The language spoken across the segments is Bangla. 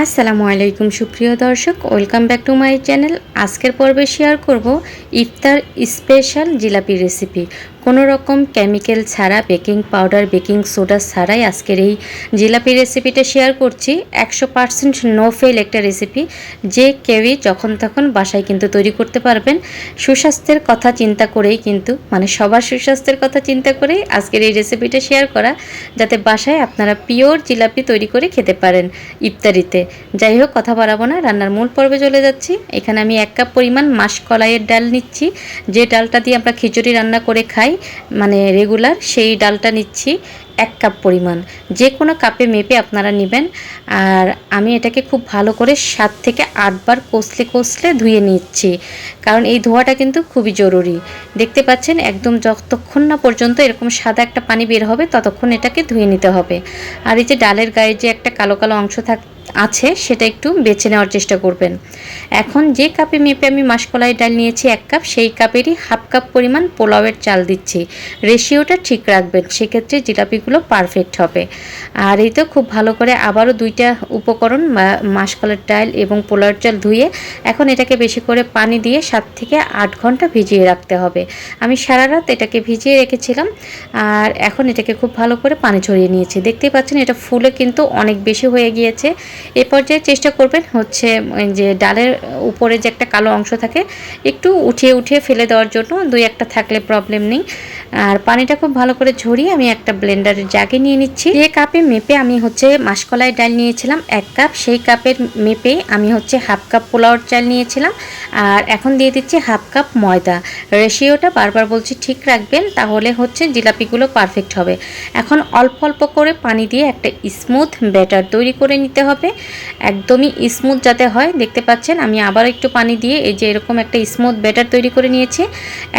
আসসালামু আলাইকুম সুপ্রিয় দর্শক welcome back to my channel আজকের পর্বে শেয়ার করব ইফতার স্পেশাল জিলাপি রেসিপি কোনো রকম কেমিক্যাল ছাড়া বেকিং পাউডার বেকিং সোডা ছাড়াই আজকের এই জিলাপি রেসিপিটা শেয়ার করছি। একশো পারসেন্ট নো ফেল একটা রেসিপি যে কেউই যখন তখন বাসায় কিন্তু তৈরি করতে পারবেন। সুস্বাস্থ্যের কথা চিন্তা করেই কিন্তু মানে সবার সুস্বাস্থ্যের কথা চিন্তা করেই আজকের এই রেসিপিটা শেয়ার করা, যাতে বাসায় আপনারা পিওর জিলাপি তৈরি করে খেতে পারেন ইফতারিতে। যাই হোক, কথা বাড়াবো না, রান্নার মূল পর্বে চলে যাচ্ছি। এখানে আমি এক কাপ পরিমাণ মাসকলাইয়ের ডাল নিচ্ছি। যে ডালটা দিয়ে আমরা খিচুড়ি রান্না করে খাই মানে রেগুলার সেই ডালটা নিচ্ছি। এক কাপ পরিমাণ। যে কোনো কাপে মেপে আপনারা নেবেন। আর আমি এটাকে খুব ভালো করে সাত থেকে আটবার কষলে কষলে ধুয়ে নিচ্ছি। কারণ এই ধোয়াটা কিন্তু খুবই জরুরি। দেখতে পাচ্ছেন, একদম যতক্ষণ না পর্যন্ত এরকম সাদা একটা পানি বের হবে, ততক্ষণ এটাকে ধুয়ে নিতে হবে। আর এই যে ডালের গায়ে যে একটা কালো কালো অংশ থাক আছে, সেটা একটু বেছে নেওয়ার চেষ্টা করবেন। এখন যে কাপে মেপে আমি মাসকলাই ডাল নিয়েছি এক কাপ, সেই কাপেরই হাফ কাপ পরিমাণ পোলাওয়ের চাল দিচ্ছি। রেশিওটা ঠিক রাখবেন। সেক্ষেত্রে জিলাপিগুলো পারফেক্ট হবে। আর এই তো খুব ভালো করে আবারও দুইটা উপকরণ মাসকলার ডাল এবং পোলাওয়ের চাল ধুয়ে এখন এটাকে বেশি করে পানি দিয়ে সাত থেকে আট ঘণ্টা ভিজিয়ে রাখতে হবে। আমি সারা রাত এটাকে ভিজিয়ে রেখেছিলাম, আর এখন এটাকে খুব ভালো করে পানি ছড়িয়ে নিয়েছি। দেখতেই পাচ্ছেন এটা ফুলে কিন্তু অনেক বেশি হয়ে গিয়েছে। এ পর্যায়ে চেষ্টা করবেন হচ্ছে যে ডালের উপরে যে একটা কালো অংশ থাকে, একটু উঠিয়ে উঠিয়ে ফেলে দেওয়ার জন্য। দুই একটা থাকলে প্রবলেম নেই। আর পানিটা খুব ভালো করে ঝরিয়ে আমি একটা ব্লেন্ডারের জাগে নিয়ে নিচ্ছি। যে কাপে মেপে আমি হচ্ছে মাসকলাই ডাল নিয়েছিলাম, এক কাপ। সেই কাপের মেপে আমি হচ্ছে হাফ কাপ পোলাওর চাল নিয়েছিলাম। আর এখন দিয়ে দিচ্ছি হাফ কাপ ময়দা। রেশিওটা বারবার বলছি ঠিক রাখবেন, তাহলে হচ্ছে জিলাপিগুলো পারফেক্ট হবে। এখন অল্প অল্প করে পানি দিয়ে একটা স্মুথ ব্যাটার তৈরি করে নিতে হবে। একদমই স্মুথ যাতে হয়, দেখতে পাচ্ছেন? আমি আবার একটু পানি দিয়ে এই যে এরকম একটা স্মুথ ব্যাটার তৈরি করে নিয়েছি।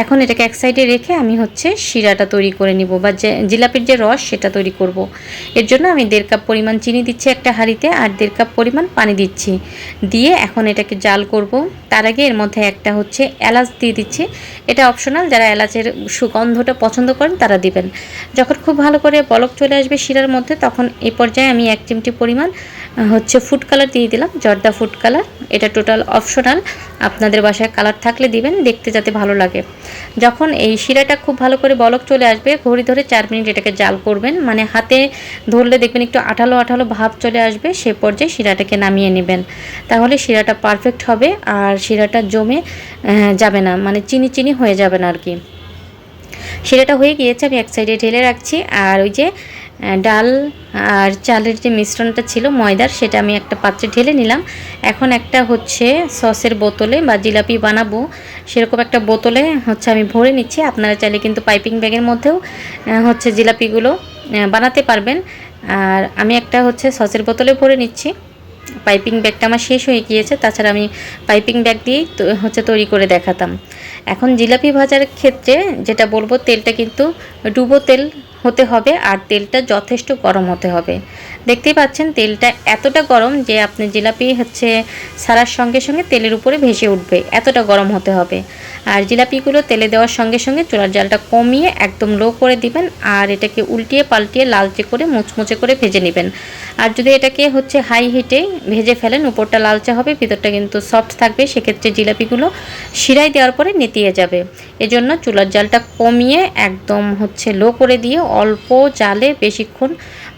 এখন এটাকে এক সাইডে রেখে আমি হচ্ছে শিরাটা তৈরি করে নিব বা জিলাপির যে রস সেটা তৈরি করব। এর জন্য আমি দেড় কাপ পরিমাণ চিনি দিচ্ছি একটা হাঁড়িতে আর দেড় কাপ পরিমাণ পানি দিচ্ছি। দিয়ে এখন এটাকে জাল করব। তার আগে এর মধ্যে একটা হচ্ছে এলাচ দিয়ে দিচ্ছি। এটা অপশনাল যারা এলাচের সুগন্ধটা পছন্দ করেন তারা দিবেন। যখন খুব ভালো করে বলক চলে আসবে শিরার মধ্যে, তখন এই পর্যায়ে আমি এক চিমটি পরিমাণ হচ্ছে ফুড কালার দিয়ে দিলাম, জর্দা ফুড কালার এটা টোটাল অপশনাল আপনাদের বাসায় কালার থাকলে দিবেন, দেখতে যাতে ভালো লাগে। যখন এই শিরাটা খুব ভালো করে বলক চলে আসবে, ঘড়ি ধরে চার মিনিট এটাকে জাল করবেন। মানে হাতে ধরলে দেখবেন একটু আঠালো আঠালো ভাব চলে আসবে, সে পর্যায়ে শিরাটাকে নামিয়ে নেবেন। তাহলে শিরাটা পারফেক্ট হবে, আর শিরাটা জমে যাবে না। মানে চিনি চিনি হয়ে যাবে না আর কি। শিরাটা হয়ে গিয়েছে, আমি এক সাইডে ঢেলে রাখছি। আর ওই যে ডাল আর চালের যে মিশ্রণটা ছিল, ময়দার, সেটা আমি একটা পাত্রে ঢেলে নিলাম। এখন একটা হচ্ছে সসের বোতলে বা জিলাপি বানাবো। সেরকম একটা বোতলে হচ্ছে আমি ভরে নিচ্ছি। আপনারা চাইলে কিন্তু পাইপিং ব্যাগের মধ্যেও হচ্ছে জিলাপিগুলো বানাতে পারবেন। আর আমি একটা হচ্ছে সসের বোতলে ভরে নিচ্ছি। পাইপিং ব্যাগটা আমার শেষ হয়ে গিয়েছে, তাছাড়া আমি পাইপিং ব্যাগ দিয়েই হচ্ছে তৈরি করে দেখাতাম। এখন জিলাপি ভাজার ক্ষেত্রে যেটা বলব, তেলটা কিন্তু ডুবো তেল হতে হবে আর তেলটা যথেষ্ট গরম হতে হবে। দেখতেই পাচ্ছেন তেলটা এতটা গরম যে আপনি জিলাপি হচ্ছে সারার সঙ্গে সঙ্গে তেলের উপরে ভেসে উঠবে, এতটা গরম হতে হবে। আর জিলাপিগুলো তেলে দেওয়ার সঙ্গে সঙ্গে চুলার জালটা কমিয়ে একদম লো করে দিবেন আর এটাকে উল্টিয়ে পাল্টিয়ে লালচে করে মুচমুচে করে ভেজে নেবেন। আর যদি এটাকে হচ্ছে হাই হিটে ভেজে ফেলেন, উপরটা লালচে হবে, ভিতরটা কিন্তু সফট থাকবে, সেক্ষেত্রে জিলাপিগুলো শিরাই দেওয়ার পরে নেতিয়ে যাবে। এজন্য চুলার জালটা কমিয়ে একদম হচ্ছে লো করে দিয়ে অল্প জালে বেশিক্ষণ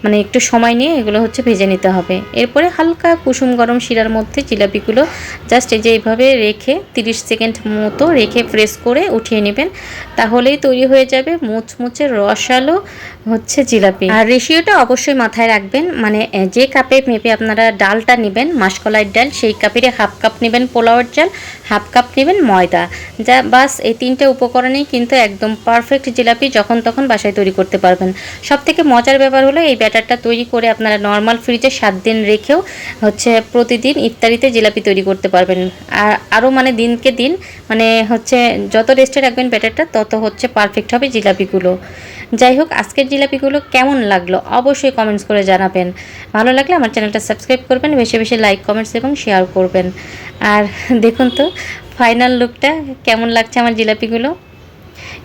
মানে একটু সময় নিয়ে এগুলো হচ্ছে ভেজে নিতে হবে। এরপরে হালকা কুসুম গরম শিরার মধ্যে জিলাপিগুলো জাস্ট এই যে এইভাবে রেখে 30 সেকেন্ড মতো রেখে প্রেস করে উঠিয়ে নেবেন। তাহলেই তৈরি হয়ে যাবে মুচমুচে রসালো হচ্ছে জিলাপি। আর রেশিওটা অবশ্যই মাথায় রাখবেন মানে যে কাপে মেপে আপনারা ডালটা নেবেন মাসকলাইয়ের ডাল, সেই কাপেরই হাফ কাপ নেবেন পোলাওয়ের চাল হাফ কাপ নেবেন ময়দা। যা, বাস, এই তিনটে উপকরণেই কিন্তু একদম পারফেক্ট জিলাপি যখন তখন বাসায় তৈরি করতে পারবেন। সব থেকে মজার ব্যাপার হলো এই ব্যাটারটা তৈরি করে আপনারা নর্মাল ফ্রিজে সাত দিন রেখেও হচ্ছে প্রতিদিন ইফতারিতে জিলাপি তৈরি করতে পারবেন। আর আরও মানে দিনকে দিন মানে হচ্ছে যত রেস্টে রাখবেন ব্যাটারটা, তত হচ্ছে পারফেক্ট হবে জিলাপিগুলো। যাই হোক, আজকের জিলাপিগুলো কেমন লাগল অবশ্যই কমেন্টস করে জানাবেন। ভালো লাগলে আমার চ্যানেলটা সাবস্ক্রাইব করবেন, বেশি বেশি লাইক কমেন্টস এবং শেয়ার করবেন। আর দেখুন তো ফাইনাল লুকটা কেমন লাগছে আমার জিলাপিগুলো?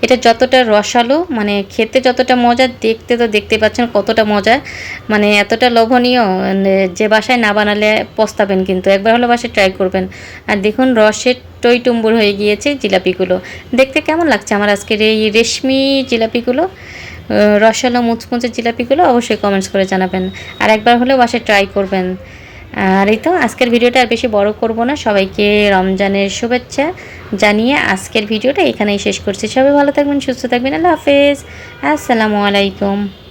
এটা যতটা রসালো মানে খেতে যতটা মজা, দেখতে তো দেখতে পাচ্ছেন কতটা মজা। মানে এতটা লোভনীয় মানে যে বাসায় না বানালে পস্তাবেন কিন্তু, একবার হলো বাসায় ট্রাই করবেন। আর দেখুন রসের টই টুম্বুর হয়ে গিয়েছে জিলাপিগুলো। দেখতে কেমন লাগছে আমার আজকের এই রেশমি জিলাপিগুলো? রসালো মুচমুচে জিলাপিগুলো অবশ্যই কমেন্টস করে জানাবেন। আর একবার হলেও বাসায় ট্রাই করবেন। আর এই তো আজকের ভিডিওটা আর বেশি বড় করব না। সবাইকে রমজানের শুভেচ্ছা জানিয়ে আজকের ভিডিওটা এখানেই শেষ করছি। সবাই ভালো থাকবেন, সুস্থ থাকবেন। আল্লাহ হাফেজ। আসসালামু আলাইকুম।